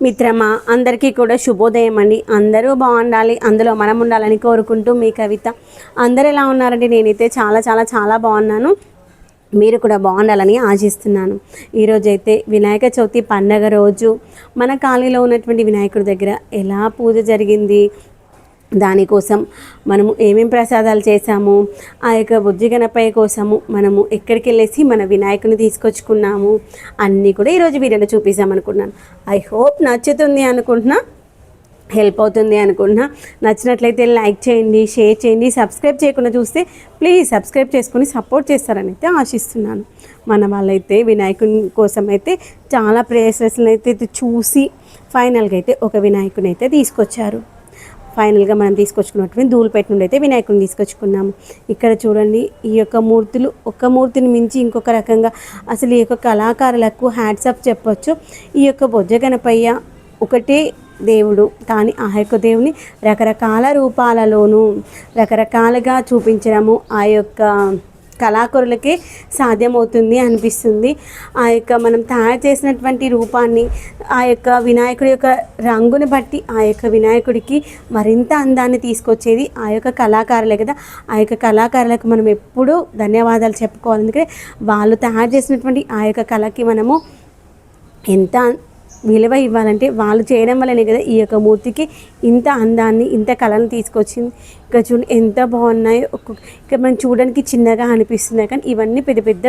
మిత్రమా అందరికీ కూడా శుభోదయం అండి. అందరూ బాగుండాలి అందులో మనం ఉండాలని కోరుకుంటూ మీ కవిత. అందరు ఎలా ఉన్నారండి? నేనైతే చాలా చాలా చాలా బాగున్నాను. మీరు కూడా బాగుండాలని ఆశిస్తున్నాను. ఈరోజైతే వినాయక చవితి పండగ రోజు మన కాలనీలో ఉన్నటువంటి వినాయకుడి దగ్గర ఎలా పూజ జరిగింది? దానికోసం మనము ఏమేం ప్రసాదాలు చేసాము ఆ యొక్క బుజ్జి గణపయ్య కోసము మనము ఎక్కడికి వెళ్ళేసి మన వినాయకుని తీసుకొచ్చుకున్నాము అన్నీ కూడా ఈరోజు వీడియోలో చూపిస్తామనుకున్నాను ఐ హోప్ నచ్చుతుంది అనుకుంటున్నా హెల్ప్ అవుతుంది అనుకుంటున్నా. నచ్చినట్లయితే లైక్ చేయండి షేర్ చేయండి సబ్స్క్రైబ్ చేయకుండా చూస్తే ప్లీజ్ సబ్స్క్రైబ్ చేసుకుని సపోర్ట్ చేస్తారని అయితే ఆశిస్తున్నాను. మన వాళ్ళైతే వినాయకుని కోసం అయితే చాలా ప్రేసెస్లు అయితే చూసి ఫైనల్గా అయితే ఒక వినాయకుని అయితే తీసుకొచ్చారు. ఫైనల్గా మనం తీసుకొచ్చుకున్నటువంటి ధూళిపేట నుండి అయితే వినాయకుడిని తీసుకొచ్చుకున్నాము. ఇక్కడ చూడండి ఈ యొక్క మూర్తులు ఒక మూర్తిని మించి ఇంకొక రకంగా అసలు ఈ యొక్క కళాకారులకు హ్యాట్సప్ చెప్పొచ్చు. ఈ యొక్క బొజ్జ గణపయ్య ఒకటే దేవుడు కానీ ఆ యొక్క దేవుని రకరకాల రూపాలలోనూ రకరకాలుగా చూపించడము ఆ యొక్క కళాకారులకే సాధ్యమవుతుంది అనిపిస్తుంది. ఆ యొక్క మనం తయారు చేసినటువంటి రూపాన్ని ఆ యొక్క వినాయకుడి యొక్క రంగుని బట్టి ఆ యొక్క వినాయకుడికి మరింత అందాన్ని తీసుకొచ్చేది ఆ యొక్క కళాకారులే కదా. ఆ యొక్క కళాకారులకు మనం ఎప్పుడూ ధన్యవాదాలు చెప్పుకోవాలి. ఎందుకంటే వాళ్ళు తయారు చేసినటువంటి ఆ యొక్క కళకి మనము ఎంత విలువ ఇవ్వాలంటే వాళ్ళు చేయడం వల్లనే కదా ఈ యొక్క మూర్తికి ఇంత అందాన్ని ఇంత కళను తీసుకొచ్చింది. ఇక్కడ చూడండి ఎంత బాగున్నాయో. ఒక్కొక్క ఇక మనం చూడడానికి చిన్నగా అనిపిస్తున్నాయి. కానీ ఇవన్నీ పెద్ద పెద్ద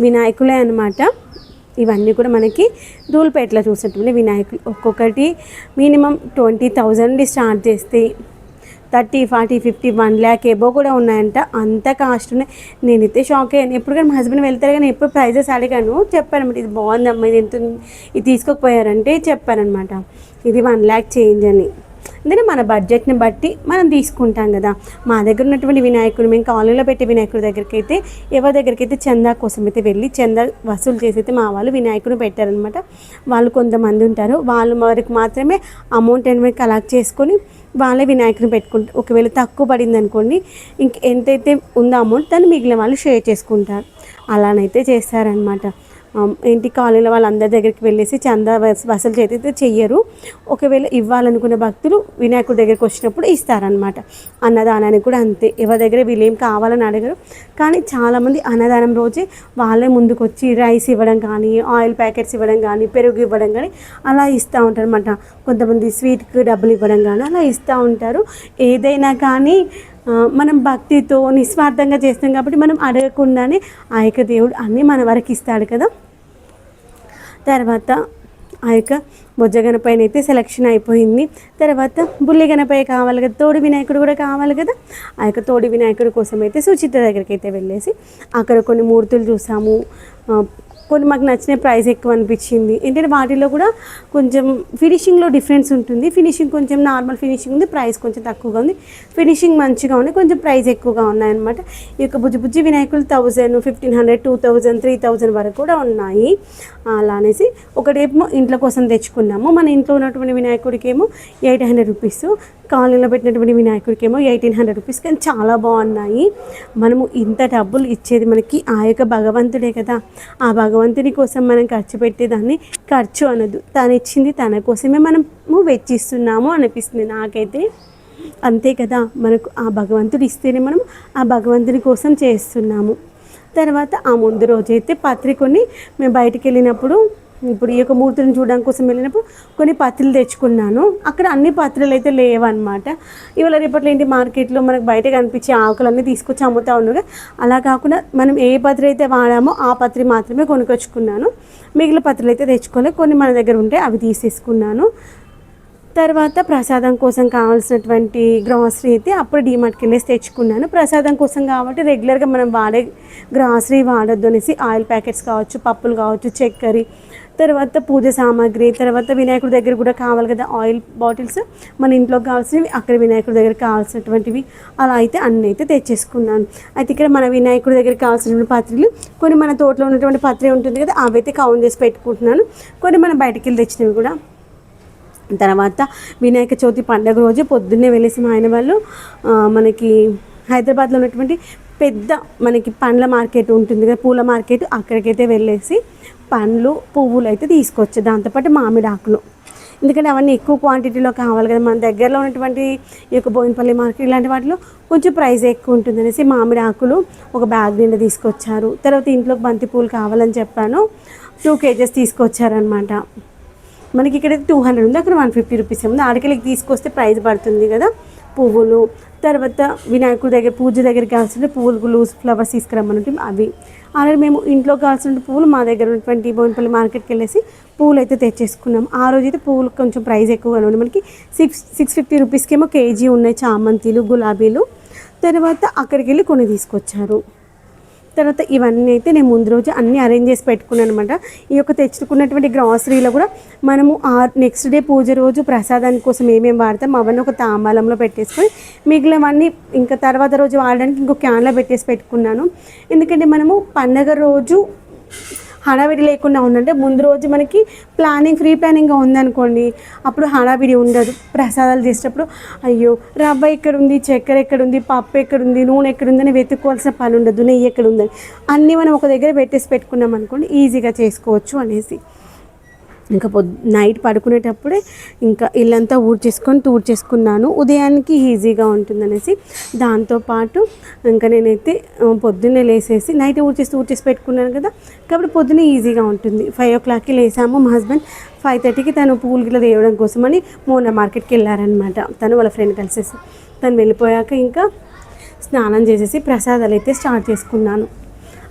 వినాయకులే అనమాట ఇవన్నీ కూడా మనకి ధూల్పేటలో చూసినటువంటి వినాయకులు ఒక్కొక్కటి మినిమం ట్వంటీ థౌజండ్ స్టార్ట్ చేస్తే thirty forty fifty one lakh above కూడా ఉన్నాయంట. అంత కాస్ట్ ఉన్నాయి. నేనైతే షాక్ అయ్యాను ఎప్పుడు కానీ మా హస్బెండ్ వెళ్తారు కానీ ఎప్పుడు ప్రైజెస్ అడిగాను. చెప్పానమాట ఇది బాగుందమ్మా ఇది ఎంత ఇది తీసుకోకపోయారంటే చెప్పారనమాట ఇది వన్ ల్యాక్ చేంజ్ అని. ఎందుకంటే మన బడ్జెట్ని బట్టి మనం తీసుకుంటాం కదా. మా దగ్గర ఉన్నటువంటి వినాయకుడు మేము కాలనీలో పెట్టే వినాయకుడి దగ్గరికి అయితే ఎవరి దగ్గరికి అయితే చందా కోసం అయితే వెళ్ళి చందా వసూలు చేసి అయితే మా వాళ్ళు వినాయకుడిని పెట్టారనమాట వాళ్ళు కొంతమంది ఉంటారు. వాళ్ళు వరకు మాత్రమే అమౌంట్ అనేది కలెక్ట్ చేసుకొని వాళ్ళే వినాయకుని పెట్టుకుంటారు. ఒకవేళ తక్కువ పడింది అనుకోండి ఇంక ఎంతైతే ఉందో అమౌంట్ దాన్ని మిగిలిన వాళ్ళు షేర్ చేసుకుంటారు. అలానైతే చేస్తారనమాట ఏంటి కాలనీలో వాళ్ళందరి దగ్గరికి వెళ్ళేసి చందా వస- వసూలు చేతి చెయ్యరు. ఒకవేళ ఇవ్వాలనుకునే భక్తులు వినాయకుడి దగ్గరికి వచ్చినప్పుడు ఇస్తారనమాట అన్నదానానికి కూడా అంతే. ఎవరి దగ్గర వీళ్ళు ఏం కావాలని అడగరు. కానీ చాలామంది అన్నదానం రోజే వాళ్ళే ముందుకు వచ్చి రైస్ ఇవ్వడం కానీ ఆయిల్ ప్యాకెట్స్ ఇవ్వడం కానీ పెరుగు ఇవ్వడం కానీ అలా ఇస్తూ ఉంటారు అనమాట కొంతమంది స్వీట్కి డబ్బులు ఇవ్వడం కానీ అలా ఇస్తూ ఉంటారు. ఏదైనా కానీ మనం భక్తితో నిస్వార్థంగా చేస్తాం కాబట్టి మనం అడగకుండానే ఆ యొక్క దేవుడు అన్నీ మన వరకు ఇస్తాడు కదా. తర్వాత ఆ యొక్క బొజ్జ అయితే సెలక్షన్ అయిపోయింది. తర్వాత బుల్లిగనపై కావాలి కదా తోడి వినాయకుడు కూడా కావాలి కదా. ఆ యొక్క తోడి వినాయకుడి కోసం అయితే సుచిత్ర దగ్గరికి అయితే వెళ్ళేసి అక్కడ కొన్ని మూర్తులు చూసాము. కొన్ని మాకు నచ్చిన ప్రైస్ ఎక్కువ అనిపించింది. ఏంటంటే వాటిలో కూడా కొంచెం ఫినిషింగ్లో డిఫరెన్స్ ఉంటుంది. ఫినిషింగ్ కొంచెం నార్మల్ ఫినిషింగ్ ఉంది ప్రైస్ కొంచెం తక్కువగా ఉంది. ఫినిషింగ్ మంచిగా ఉంది కొంచెం ప్రైస్ ఎక్కువగా ఉన్నాయన్నమాట. ఈ యొక్క బుజ్జి బుజ్జి వినాయకులు thousand fifteen hundred two thousand three thousand వరకు కూడా ఉన్నాయి. అలా అనేసి ఒకటేమో ఇంట్లో కోసం తెచ్చుకున్నాము. మన ఇంట్లో ఉన్నటువంటి వినాయకుడికి ఏమో ఎయిట్ హండ్రెడ్ రూపీస్ కాలనీలో పెట్టినటువంటి వినాయకుడికి ఏమో ఎయిటీన్ హండ్రెడ్ రూపీస్. కానీ చాలా బాగున్నాయి. మనము ఇంత డబ్బులు ఇచ్చేది మనకి ఆ యొక్క భగవంతుడే కదా. ఆ భగవంతుని కోసం మనం ఖర్చు పెట్టేదాన్ని ఖర్చు అనదు. తను ఇచ్చింది తన కోసమే మనము వెచ్చిస్తున్నాము అనిపిస్తుంది నాకైతే. అంతే కదా. మనకు ఆ భగవంతుడు ఇస్తేనే మనం ఆ భగవంతుని కోసం చేస్తున్నాము. తర్వాత ఆ ముందు రోజైతే పత్రికొని మేము బయటికి వెళ్ళినప్పుడు ఇప్పుడు ఈ యొక్క మూర్తిని చూడడం కోసం వెళ్ళినప్పుడు కొన్ని పత్రులు తెచ్చుకున్నాను. అక్కడ అన్ని పాత్రలు అయితే లేవన్నమాట. ఇవాళ రేపట్లో ఏంటి మార్కెట్లో మనకు బయట కనిపించే ఆకులన్నీ తీసుకొచ్చి అమ్ముతా ఉన్నారు అలా కాకుండా మనం ఏ పత్రి అయితే వాడామో ఆ పత్రి మాత్రమే కొనుక్కొచ్చుకున్నాను మిగిలిన పత్రులు అయితే తెచ్చుకోలే. కొన్ని మన దగ్గర ఉంటే అవి తీసేసుకున్నాను. తర్వాత ప్రసాదం కోసం కావాల్సినటువంటి గ్రాసరీ అయితే అప్పుడు డీమార్ట్కి వెళ్ళేసి తెచ్చుకున్నాను. ప్రసాదం కోసం కాబట్టి రెగ్యులర్గా మనం వాడే గ్రాసరీ వాడొద్దు అనేసి ఆయిల్ ప్యాకెట్స్ కావచ్చు పప్పులు కావచ్చు చక్కెర తర్వాత పూజ సామాగ్రి తర్వాత వినాయకుడి దగ్గర కూడా కావాలి కదా ఆయిల్ బాటిల్స్. మన ఇంట్లో కావాల్సినవి అక్కడ వినాయకుడి దగ్గర కావాల్సినటువంటివి అలా అయితే అన్నీ అయితే తెచ్చేసుకున్నాను. అయితే ఇక్కడ మన వినాయకుడి దగ్గర కావాల్సినటువంటి పత్రిలు కొన్ని మన తోటలో ఉన్నటువంటి పత్రి ఉంటుంది కదా అవి అయితే కౌంట్ చేసి పెట్టుకుంటున్నాను. కొన్ని మనం బయటికి వెళ్ళి తెచ్చినవి కూడా. తర్వాత వినాయక చవితి పండగ రోజు పొద్దున్నే వెళ్ళేసి మా ఆయన వాళ్ళు మనకి హైదరాబాద్లో ఉన్నటువంటి పెద్ద మనకి పండ్ల మార్కెట్ ఉంటుంది కదా పూల మార్కెట్ అక్కడికైతే వెళ్ళేసి పండ్లు పువ్వులు అయితే తీసుకొచ్చారు దాంతోపాటు మామిడి ఆకులు. ఎందుకంటే అవన్నీ ఎక్కువ క్వాంటిటీలో కావాలి కదా మన దగ్గరలో ఉన్నటువంటి ఈ యొక్క బోయినపల్లి మార్కెట్ ఇలాంటి వాటిలో కొంచెం ప్రైస్ ఎక్కువ ఉంటుంది అనేసి మామిడి ఆకులు ఒక బ్యాగ్ నిండా తీసుకొచ్చారు. తర్వాత ఇంట్లో బంతి పూలు కావాలని చెప్పాను టూ కేజెస్ తీసుకొచ్చారనమాట మనకి ఇక్కడ టూ హండ్రెడ్ ఉంది అక్కడ వన్ ఫిఫ్టీ రూపీస్ ఉంది. ఆడికెళ్ళకి తీసుకొస్తే ప్రైస్ పడుతుంది కదా పువ్వులు తర్వాత వినాయకుడి దగ్గర పూజ దగ్గరికి కావాల్సిన పువ్వులు ఫ్లవర్స్ తీసుకురమ్మనంటే అవి. ఆల్రెడీ మేము ఇంట్లో కావాల్సిన పువ్వులు మా దగ్గర ఉన్నటువంటి బోనపల్లి మార్కెట్కి వెళ్ళేసి పువ్వులు అయితే తెచ్చేసుకున్నాం. ఆ రోజు అయితే పువ్వులు కొంచెం ప్రైస్ ఎక్కువగా ఉంది. మనకి సిక్స్ సిక్స్ ఫిఫ్టీ రూపీస్కి ఏమో కేజీ ఉన్నాయి చామంతిలు గులాబీలు. తర్వాత అక్కడికి వెళ్ళి కొన్ని తీసుకొచ్చారు. తర్వాత ఇవన్నీ అయితే నేను ముందు రోజు అన్నీ అరేంజ్ చేసి పెట్టుకున్నాను అనమాట ఈ యొక్క తెచ్చుకున్నటువంటి గ్రాసరీలో కూడా మనము ఆ నెక్స్ట్ డే పూజ రోజు ప్రసాదాని కోసం ఏమేమి వాడతాం అవన్నీ ఒక తాంబాలంలో పెట్టేసుకొని మిగిలినవన్నీ ఇంకా తర్వాత రోజు వాడడానికి ఇంకో క్యాన్లో పెట్టేసి పెట్టుకున్నాను. ఎందుకంటే మనము పండగ రోజు హడావిడి లేకుండా ఉందంటే ముందు రోజు మనకి ప్లానింగ్ ఫ్రీ ప్లానింగ్గా ఉందనుకోండి అప్పుడు హడావిడి ఉండదు. ప్రసాదాలు చేసేటప్పుడు అయ్యో రవ్వ ఎక్కడుంది? చక్కెర ఎక్కడుంది? పప్పు ఎక్కడుంది? నూనె ఎక్కడ ఉందని వెతుక్కోవాల్సిన పని ఉండదు. నెయ్యి ఎక్కడ ఉందని అన్నీ మనం ఒక దగ్గర పెట్టేసి పెట్టుకున్నాం అనుకోండి ఈజీగా చేసుకోవచ్చు అనేసి. ఇంకా పొద్ నైట్ పడుకునేటప్పుడే ఇంకా ఇల్లంతా ఊడ్చేసుకొని తూడ్చేసుకున్నాను. ఉదయానికి ఈజీగా ఉంటుందనేసి దాంతోపాటు ఇంకా నేనైతే పొద్దున్నే లేసేసి నైట్ ఊడ్చేసి ఊడ్చేసి పెట్టుకున్నాను కదా. కాబట్టి పొద్దున్నే ఈజీగా ఉంటుంది. ఫైవ్ ఓ క్లాక్కి లేసాము. మా హస్బెండ్ ఫైవ్ థర్టీకి తను పూలు గిట్ల తేవడం కోసమని మోన మార్కెట్కి వెళ్ళారనమాట తను వాళ్ళ ఫ్రెండ్ కలిసేసి. తను వెళ్ళిపోయాక ఇంకా స్నానం చేసేసి ప్రసాదాలు అయితే స్టార్ట్ చేసుకున్నాను.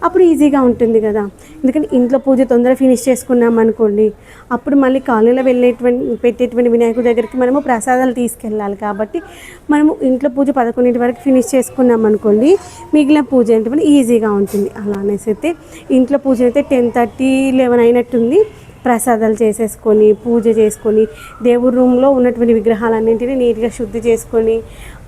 అప్పుడు ఈజీగా ఉంటుంది కదా. ఎందుకంటే ఇంట్లో పూజ తొందరగా ఫినిష్ చేసుకున్నాం అనుకోండి అప్పుడు మళ్ళీ కాలనీలో వెళ్ళేటువంటి పెట్టేటువంటి వినాయకుడి దగ్గరికి మనము ప్రసాదాలు తీసుకెళ్ళాలి కాబట్టి మనము ఇంట్లో పూజ పదకొండింటి వరకు ఫినిష్ చేసుకున్నాం అనుకోండి మిగిలిన పూజ అంటే ఈజీగా ఉంటుంది. అలా అనేసి అయితే ఇంట్లో పూజ అయితే టెన్ థర్టీ లెవెన్ అయినట్టుంది. ప్రసాదాలు చేసేసుకొని పూజ చేసుకొని దేవుడి రూమ్లో ఉన్నటువంటి విగ్రహాలన్నింటినీ నీట్గా శుద్ధి చేసుకొని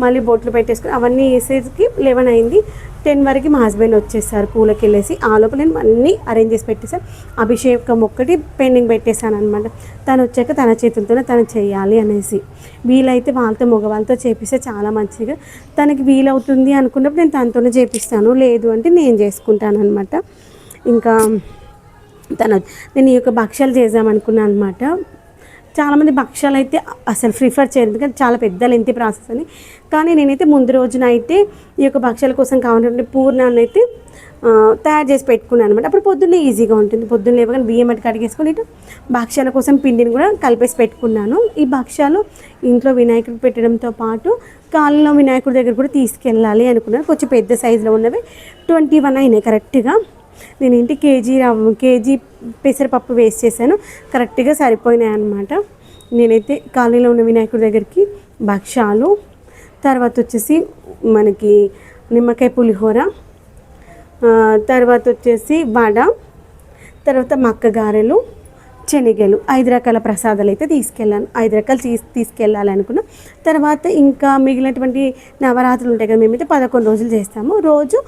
మళ్ళీ బొట్లు పెట్టేసుకొని అవన్నీ వేసేసి లెవెన్ అయింది. టెన్ వరకు మా హస్బెండ్ వచ్చేసారు పూలకి వెళ్ళేసి ఆ లోపల నేను అన్నీ అరేంజ్ చేసి పెట్టేసాను అభిషేకం ఒక్కటి పెండింగ్ పెట్టేశాను అనమాట తను వచ్చాక తన చేతులతోనే తను చేయాలి అనేసి. వీలైతే వాళ్ళతో మగవాళ్ళతో చేపిస్తే చాలా మంచిగా తనకి వీలవుతుంది అనుకున్నప్పుడు నేను తనతోనే చేపిస్తాను. లేదు అంటే నేను చేసుకుంటాను అనమాట ఇంకా తన నేను ఈ యొక్క భక్ష్యాలు చేద్దామనుకున్నాను అనమాట చాలామంది భక్ష్యాలు అయితే అసలు ప్రిఫర్ చేయరు. ఎందుకంటే చాలా పెద్ద లెంతి ప్రాసెస్ అని. కానీ నేనైతే ముందు రోజున అయితే ఈ యొక్క భక్ష్యాల కోసం కావాలంటే పూర్ణాన్ని అయితే తయారు చేసి పెట్టుకున్నాను అనమాట అప్పుడు పొద్దున్నే ఈజీగా ఉంటుంది. పొద్దున్న లేవగానే బియ్యం అట్టి కడిగేసుకొని ఇటు భక్ష్యాల కోసం పిండిని కూడా కలిపేసి పెట్టుకున్నాను. ఈ భక్ష్యాలు ఇంట్లో వినాయకుడు పెట్టడంతో పాటు కాళ్ళలో వినాయకుడి దగ్గర కూడా తీసుకెళ్ళాలి అనుకున్నాను. కొంచెం పెద్ద సైజులో ఉన్నవి ట్వంటీ వన్ అయినాయి కరెక్ట్గా నేను ఇంటి కేజీ కేజీ పెసరపప్పు వేస్ట్ చేశాను. కరెక్ట్గా సరిపోయినాయి అనమాట నేనైతే కాలనీలో ఉన్న వినాయకుడి దగ్గరికి భక్ష్యాలు తర్వాత వచ్చేసి మనకి నిమ్మకాయ పులిహోర తర్వాత వచ్చేసి వడ తర్వాత మక్క గారెలు శనగలు ఐదు రకాల ప్రసాదాలు అయితే తీసుకెళ్ళాను. ఐదు రకాలు తీసి తీసుకెళ్ళాలనుకున్నా. తర్వాత ఇంకా మిగిలినటువంటి నవరాత్రులు ఉంటాయి కదా మేమైతే పదకొండు రోజులు చేస్తాము. రోజు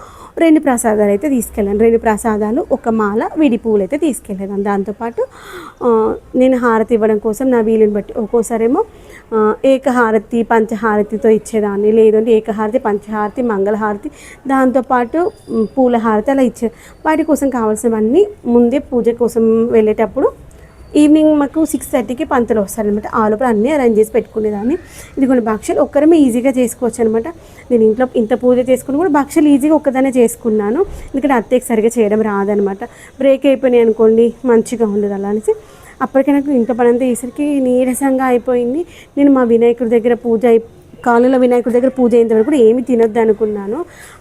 రెండు ప్రసాదాలు అయితే తీసుకెళ్ళాను. రెండు ప్రసాదాలు ఒక మాల విడి పువ్వులు అయితే తీసుకెళ్ళాను. దాంతోపాటు నేను హారతి ఇవ్వడం కోసం నా వీలుని బట్టి ఒక్కోసారేమో ఏకహారతి పంచహారతితో ఇచ్చేదాన్ని. లేదంటే ఏకహారతి పంచహారతి మంగళహారతి దాంతోపాటు పూలహారతి పూల హారతి అలా ఇచ్చే వాటి కోసం కావాల్సినవన్నీ ముందే పూజ కోసం వెళ్ళేటప్పుడు ఈవినింగ్ మాకు సిక్స్ థర్టీకి పంతులు వస్తారనమాట ఆ లోపల అన్నీ అరేంజ్ చేసి పెట్టుకునేదాన్ని. ఇది కొన్ని భక్షలు ఒక్కరమే ఈజీగా చేసుకోవచ్చు అనమాట నేను ఇంట్లో ఇంత పూజ చేసుకుని కూడా భక్షలు ఈజీగా ఒక్కదానే చేసుకున్నాను. ఎందుకంటే అత్తయ్యకి సరిగా చేయడం రాదనమాట బ్రేక్ అయిపోయినాయి అనుకోండి మంచిగా ఉండదు అలా అనేసి. అప్పటికే నాకు ఇంట్లో పని అంతా వేసరికి నీరసంగా అయిపోయింది. నేను మా వినాయకుడి దగ్గర పూజ అయి వినాయకుడి దగ్గర పూజ అయిన తర్వాత కూడా ఏమి తినొద్దు అనుకున్నాను.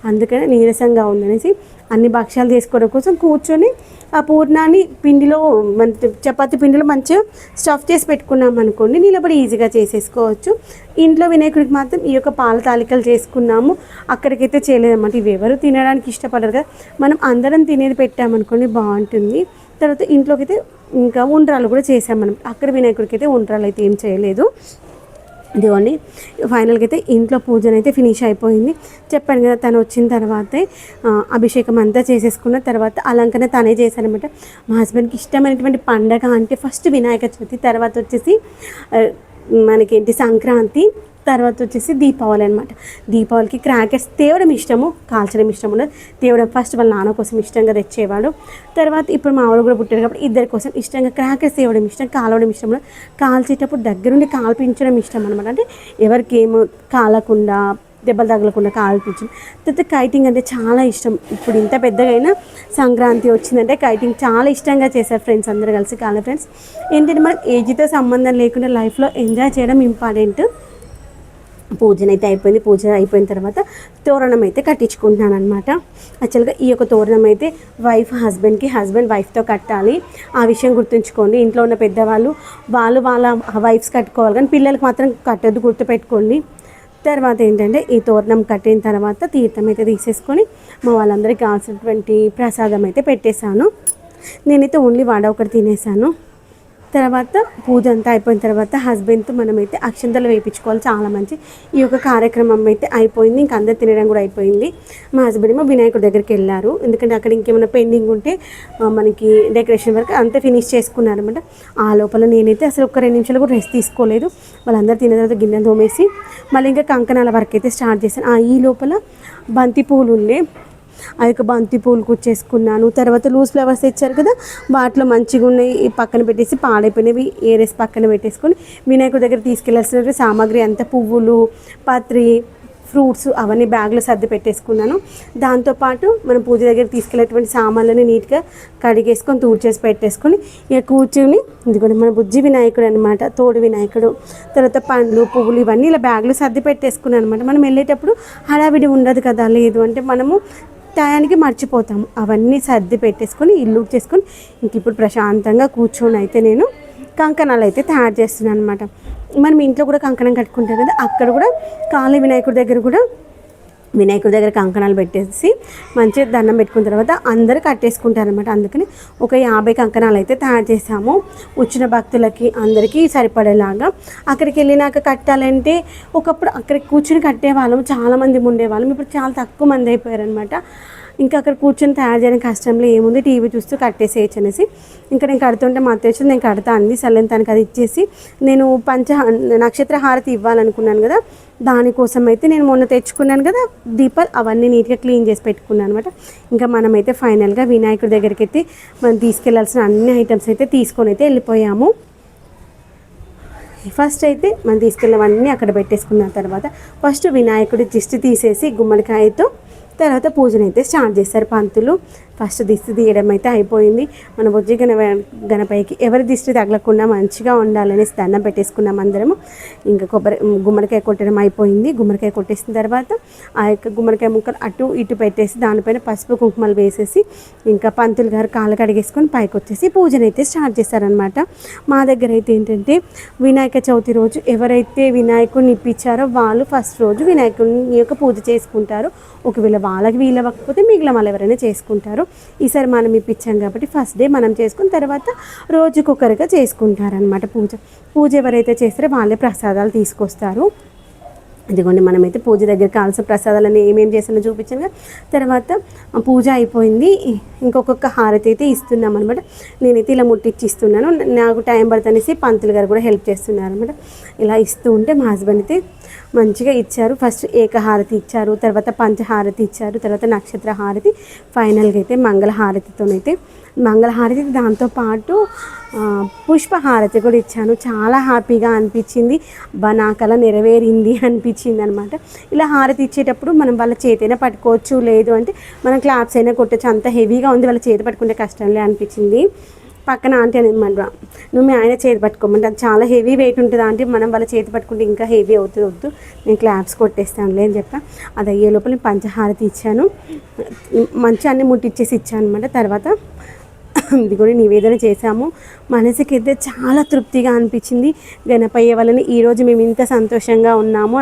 అందుకనే నీరసంగా ఉందనేసి అన్ని భక్ష్యాలు చేసుకోవడం కోసం కూర్చొని ఆ పూర్ణాన్ని పిండిలో మన చపాతి పిండిలో మంచిగా స్టఫ్ చేసి పెట్టుకున్నాం అనుకోండి నిలబడి ఈజీగా చేసేసుకోవచ్చు. ఇంట్లో వినాయకుడికి మాత్రం ఈ యొక్క పాల తాలికలు చేసుకున్నాము. అక్కడికైతే చేయలేదన్నమాట. ఇవి ఎవరు తినడానికి ఇష్టపడరు కదా. మనం అందరం తినేది పెట్టామనుకోండి బాగుంటుంది. తర్వాత ఇంట్లోకి అయితే ఇంకా ఉండ్రాలు కూడా చేసాం మనం. అక్కడ వినాయకుడికి అయితే ఉండ్రాలు అయితే ఏం చేయలేదు. ఇదిగోండి. ఫైనల్గా అయితే ఇంట్లో పూజనైతే ఫినిష్ అయిపోయింది. చెప్పాను కదా తను వచ్చిన తర్వాతే అభిషేకం అంతా చేసేసుకున్న తర్వాత అలంకరణ తనే చేశానమాట మా హస్బెండ్కి ఇష్టమైనటువంటి పండగ అంటే ఫస్ట్ వినాయక చవితి తర్వాత వచ్చేసి మనకేంటి సంక్రాంతి తర్వాత వచ్చేసి దీపావళి అనమాట దీపావళికి క్రాకర్స్ తేవడం ఇష్టము కాల్చడం ఇష్టం ఉండదు. తేవడం ఫస్ట్ వాళ్ళ నాన్న కోసం ఇష్టంగా తెచ్చేవాడు. తర్వాత ఇప్పుడు మా ఆవిడ కూడా పుట్టారు కాబట్టి ఇద్దరి కోసం ఇష్టంగా క్రాకర్స్ తేవడం ఇష్టం కాలవడం ఇష్టం ఉండదు. కాల్చేటప్పుడు దగ్గరుండి కాల్పించడం ఇష్టం అనమాట అంటే ఎవరికి ఏమో కాలకుండా దెబ్బలు తగలకుండా కాల్పించడం. తర్వాత కైటింగ్ అంటే చాలా ఇష్టం. ఇప్పుడు ఇంత పెద్దగా అయినా సంక్రాంతి వచ్చిందంటే కైటింగ్ చాలా ఇష్టంగా చేశారు ఫ్రెండ్స్ అందరూ కలిసి కాలే ఫ్రెండ్స్ ఏంటంటే మనకి ఏజ్తో సంబంధం లేకుండా లైఫ్లో ఎంజాయ్ చేయడం ఇంపార్టెంట్ పూజనైతే అయిపోయింది. పూజ అయిపోయిన తర్వాత తోరణం అయితే కట్టించుకుంటున్నాను అనమాట యాక్చువల్గా ఈ యొక్క తోరణం అయితే వైఫ్ హస్బెండ్కి హస్బెండ్ వైఫ్తో కట్టాలి. ఆ విషయం గుర్తుంచుకోండి. ఇంట్లో ఉన్న పెద్దవాళ్ళు వాళ్ళు వాళ్ళ వైఫ్స్ కట్టుకోవాలి కానీ పిల్లలకు మాత్రం కట్టద్దు గుర్తుపెట్టుకోండి. తర్వాత ఏంటంటే ఈ తోరణం కట్టిన తర్వాత తీర్థం అయితే తీసేసుకొని మా వాళ్ళందరికీ కావాల్సినటువంటి ప్రసాదం అయితే పెట్టేశాను. నేనైతే ఓన్లీ వాడ ఒకటి తినేసాను తర్వాత పూజ అంతా అయిపోయిన తర్వాత హస్బెండ్తో మనమైతే అక్షంతలు వేయించుకోవాలి. చాలా మంచి ఈ యొక్క కార్యక్రమం అయితే అయిపోయింది. ఇంక అందరు తినడం కూడా అయిపోయింది. మా హస్బెండ్ ఏమో వినాయకుడి దగ్గరికి వెళ్ళారు. ఎందుకంటే అక్కడ ఇంకేమైనా పెండింగ్ ఉంటే మనకి డెకరేషన్ వర్క్ అంతా ఫినిష్ చేసుకున్నారు అనమాట ఆ లోపల నేనైతే అసలు ఒక రెండు నిమిషాలు కూడా రెస్ట్ తీసుకోలేదు. వాళ్ళందరూ తిన్న తర్వాత గిన్నె తోమేసి మళ్ళీ ఇంకా కంకణాల వర్క్ అయితే స్టార్ట్ చేశాను. ఆ ఈ లోపల బంతి పువ్వులు ఉండే ఆ యొక్క బంతి పూలు కుచ్చేసుకున్నాను. తర్వాత లూజ్ ఫ్లవర్స్ ఇచ్చారు కదా వాటిలో మంచిగా ఉన్నాయి. పక్కన పెట్టేసి పాడైపోయినవి ఏరేసి పక్కన పెట్టేసుకొని వినాయకుడి దగ్గర తీసుకెళ్ళాల్సిన సామాగ్రి అంతా పువ్వులు పత్రి ఫ్రూట్స్ అవన్నీ బ్యాగ్లో సర్ది పెట్టేసుకున్నాను. దాంతోపాటు మనం పూజ దగ్గర తీసుకెళ్ళేటువంటి సామాన్లని నీట్గా కడిగేసుకొని తూడ్చేసి పెట్టేసుకొని ఇక కూర్చుని ఇదిగోండి మన బుజ్జి వినాయకుడు అనమాట తోడు వినాయకుడు. తర్వాత పండ్లు పువ్వులు ఇవన్నీ ఇలా బ్యాగ్లో సర్ది పెట్టేసుకున్నాను అనమాట మనం వెళ్ళేటప్పుడు హడావిడి ఉండదు కదా లేదు అంటే మనము టయానికి మర్చిపోతాము. అవన్నీ సర్ది పెట్టేసుకొని ఇల్లు చేసుకొని ఇంక ఇప్పుడు ప్రశాంతంగా కూర్చొని అయితే నేను కంకణాలు అయితే తయారు చేస్తున్నాను అనమాట మనం ఇంట్లో కూడా కంకణం కట్టుకుంటాం కదా అక్కడ కూడా కాళీ వినాయకుడి దగ్గర కూడా వినాయకుడి దగ్గర కంకణాలు పెట్టేసి మంచిగా దండం పెట్టుకున్న తర్వాత అందరూ కట్టేసుకుంటారనమాట అందుకని ఒక యాభై కంకణాలు అయితే తయారు చేసాము వచ్చిన భక్తులకి అందరికీ సరిపడేలాగా. అక్కడికి వెళ్ళినాక కట్టాలంటే ఒకప్పుడు అక్కడికి కూర్చుని కట్టేవాళ్ళం చాలామంది ఉండేవాళ్ళం ఇప్పుడు చాలా తక్కువ మంది అయిపోయారనమాట ఇంకా అక్కడ కూర్చొని తయారు చేయడం కష్టంలో ఏముంది? టీవీ చూస్తూ కట్టేసేయచ్చు అనేసి. ఇంకా నేను కడుతుంటే మా అత్త నేను కడతా అంది. సర్లేని తనకి అది ఇచ్చేసి నేను పంచ నక్షత్ర హారతి ఇవ్వాలనుకున్నాను కదా. దానికోసం అయితే నేను మొన్న తెచ్చుకున్నాను కదా దీపాలు అవన్నీ నీట్గా క్లీన్ చేసి పెట్టుకున్నాను అనమాట ఇంకా మనమైతే ఫైనల్గా వినాయకుడి దగ్గరికి అయితే మనం తీసుకెళ్ళాల్సిన అన్ని ఐటమ్స్ అయితే తీసుకొని అయితే వెళ్ళిపోయాము. ఫస్ట్ అయితే మనం తీసుకెళ్ళినవన్నీ అక్కడ పెట్టేసుకున్న తర్వాత ఫస్ట్ వినాయకుడి దిష్టి తీసేసి గుమ్మడికాయతో తర్వాత పూజను అయితే స్టార్ట్ చేస్తారు పంతులు. ఫస్ట్ దిష్టి తీయడం అయితే అయిపోయింది. మన బుజ్జి గణ గణపైకి ఎవరి దిష్టి తగలకుండా మంచిగా ఉండాలని దండం పెట్టేసుకున్నాం అందరము. ఇంకా కొబ్బరి గుమ్మడికాయ కొట్టడం అయిపోయింది. గుమ్మడికాయ కొట్టేసిన తర్వాత ఆ యొక్క గుమ్మడికాయ ముక్కలు అటు ఇటు పెట్టేసి దానిపైన పసుపు కుంకుమలు వేసేసి ఇంకా పంతులు గారు కాళ్ళు కడిగేసుకొని పైకి వచ్చేసి పూజనైతే స్టార్ట్ చేశారనమాట మా దగ్గర అయితే ఏంటంటే వినాయక చవితి రోజు ఎవరైతే వినాయకుడిని ఇప్పించారో వాళ్ళు ఫస్ట్ రోజు వినాయకుడిని యొక్క పూజ చేసుకుంటారు. ఒకవేళ వాళ్ళకి వీలవ్వకపోతే మిగిలిన వాళ్ళు ఎవరైనా చేసుకుంటారు. ఈసారి మనం ఇప్పించాం కాబట్టి ఫస్ట్ డే మనం చేసుకున్న తర్వాత రోజుకొకరుగా చేసుకుంటారనమాట పూజ. పూజ ఎవరైతే చేస్తారో వాళ్ళే ప్రసాదాలు తీసుకొస్తారు. ఇదిగోండి మనమైతే పూజ దగ్గర కావాల్సిన ప్రసాదాలన్నీ ఏమేమి చేసానో చూపించాను కదా. తర్వాత పూజ అయిపోయింది. ఇంకొక హారతి అయితే ఇస్తున్నాం అనమాట నేనైతే ఇలా ముట్టించి ఇస్తున్నాను నాకు టైం పడుతుందనేసి పంతులు గారు కూడా హెల్ప్ చేస్తున్నారు అనమాట ఇలా ఇస్తూ ఉంటే మా హస్బెండ్ అయితే మంచిగా ఇచ్చారు. ఫస్ట్ ఏకహారతి ఇచ్చారు తర్వాత పంచహారతి ఇచ్చారు తర్వాత నక్షత్ర హారతి ఫైనల్గా అయితే మంగళ హారతితోనైతే మంగళహారతి దాంతోపాటు పుష్పహారతి కూడా ఇచ్చాను. చాలా హ్యాపీగా అనిపించింది. బా నా కళ నెరవేరింది అనిపించింది అనమాట ఇలా హారతి ఇచ్చేటప్పుడు మనం వాళ్ళ చేతైనా పట్టుకోవచ్చు లేదు అంటే మనం క్లాప్స్ అయినా కొట్టచ్చు. అంత హెవీగా ఉంది వాళ్ళ చేతి పట్టుకుంటే కష్టంలే అనిపించింది. పక్కన ఆంటీ అనేది మన నువ్వు మీ ఆయన చేతి పట్టుకోమంటే అది చాలా హెవీ వెయిట్ ఉంటుంది ఆంటీ? మనం వాళ్ళ చేతి పట్టుకుంటే ఇంకా హెవీ అవుతుంది వద్దు. నేను క్లాప్స్ కొట్టేస్తానులే అని చెప్పా. అది అయ్యే లోపల నేను పంచహారతి ఇచ్చాను. మంచి అన్ని ముట్టిచ్చేసి ఇచ్చాను అనమాట తర్వాత ఇది కూడా నివేదన చేశాము. మనసుకి అయితే చాలా తృప్తిగా అనిపించింది. గణపయ్య వలన ఈరోజు మేము ఇంత సంతోషంగా ఉన్నాము.